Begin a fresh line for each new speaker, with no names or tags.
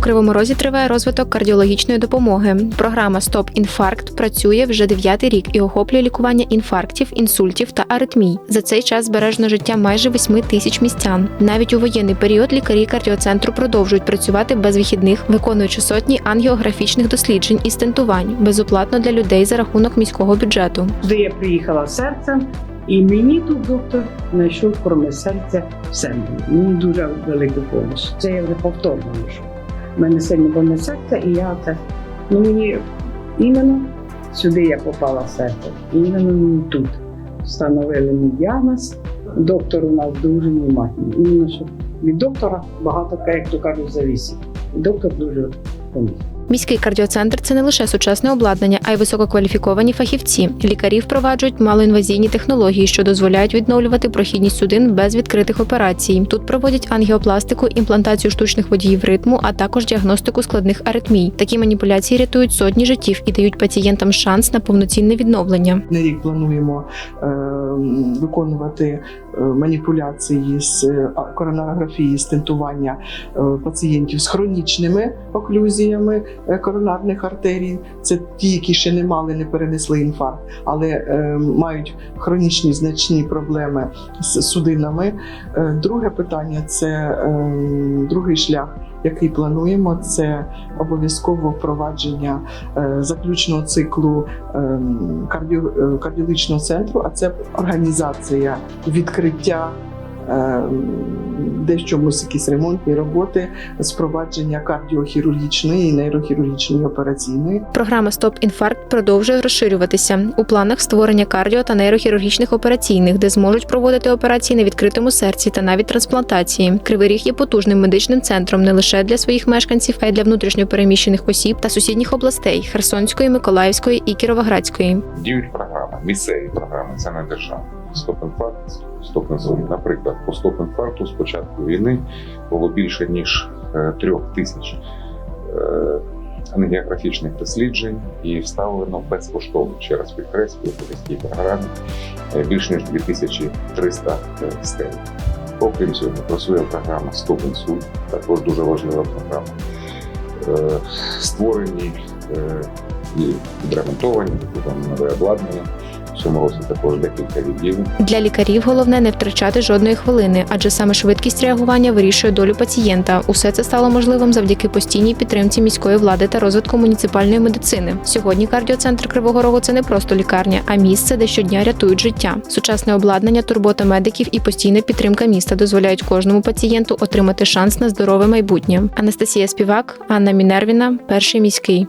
Кривому Розі триває розвиток кардіологічної допомоги. Програма Стоп інфаркт працює вже дев'ятий рік і охоплює лікування інфарктів, інсультів та аритмій. За цей час збережено життя майже 8 тисяч містян. Навіть у воєнний період лікарі кардіоцентру продовжують працювати без вихідних, виконуючи сотні ангіографічних досліджень і стентувань безоплатно для людей за рахунок міського бюджету.
Де я приїхала серцем, і мені тут доктор знайшов кроме серця все. Мені дуже велику допомогу. Це я вже повторно. У мене сильно больне серце, і я це ну мені іменно сюди я попала серце. Іменно мені тут встановили мій діагноз. Доктор у нас дуже внимательний. Іменно що від доктора багато, як то кажуть, завісів. Доктор дуже поміг.
Міський кардіоцентр це не лише сучасне обладнання, а й висококваліфіковані фахівці. Лікарі впроваджують малоінвазійні технології, що дозволяють відновлювати прохідність судин без відкритих операцій. Тут проводять ангіопластику, імплантацію штучних водіїв ритму, а також діагностику складних аритмій. Такі маніпуляції рятують сотні життів і дають пацієнтам шанс на повноцінне відновлення.
На рік плануємо е, виконувати маніпуляції з е, коронарографії, стентування тентування пацієнтів з хронічними оклюзіями е, коронарних артерій. Це ті, які ще не мали, не перенесли інфаркт, але е, мають хронічні значні проблеми з судинами. Е, Друге питання це е, другий шлях. Який плануємо, це обов'язково впровадження е, заключного циклу ем, е, кардіологічного центру, а це організація відкриття. Ем, Дещо якісь ремонтні роботи з впровадження кардіохірургічної і нейрохірургічної операційної.
Програма Стоп інфаркт продовжує розширюватися. У планах створення кардіо та нейрохірургічних операційних, де зможуть проводити операції на відкритому серці та навіть трансплантації. Кривий Ріг є потужним медичним центром не лише для своїх мешканців, а й для внутрішньопереміщених осіб та сусідніх областей Херсонської, Миколаївської і Кіровоградської.
Діють програми, місцеві програми, це не держава. Стоп-інфаркт, стоп-інсулін. Наприклад, по стоп-інфаркту з початку війни було більше ніж е, трьох тисяч е, ангіографічних досліджень і вставлено безкоштовно, ще раз підкреслюю, по міській програмі е, більш ніж 2300 е, стель. Окрім цього, працює програма Стоп інсульт, також дуже важлива програма. Створені і відремонтовані, там нове обладнання. В також декілька відділень.
Для лікарів головне не втрачати жодної хвилини, адже саме швидкість реагування вирішує долю пацієнта. Усе це стало можливим завдяки постійній підтримці міської влади та розвитку муніципальної медицини. Сьогодні кардіоцентр Кривого Рогу це не просто лікарня, а місце, де щодня рятують життя. Сучасне обладнання, турбота медиків і постійна підтримка міста дозволяють кожному пацієнту отримати шанс на здорове майбутнє. Анастасія Співак, Анна Мінервіна, перший міський.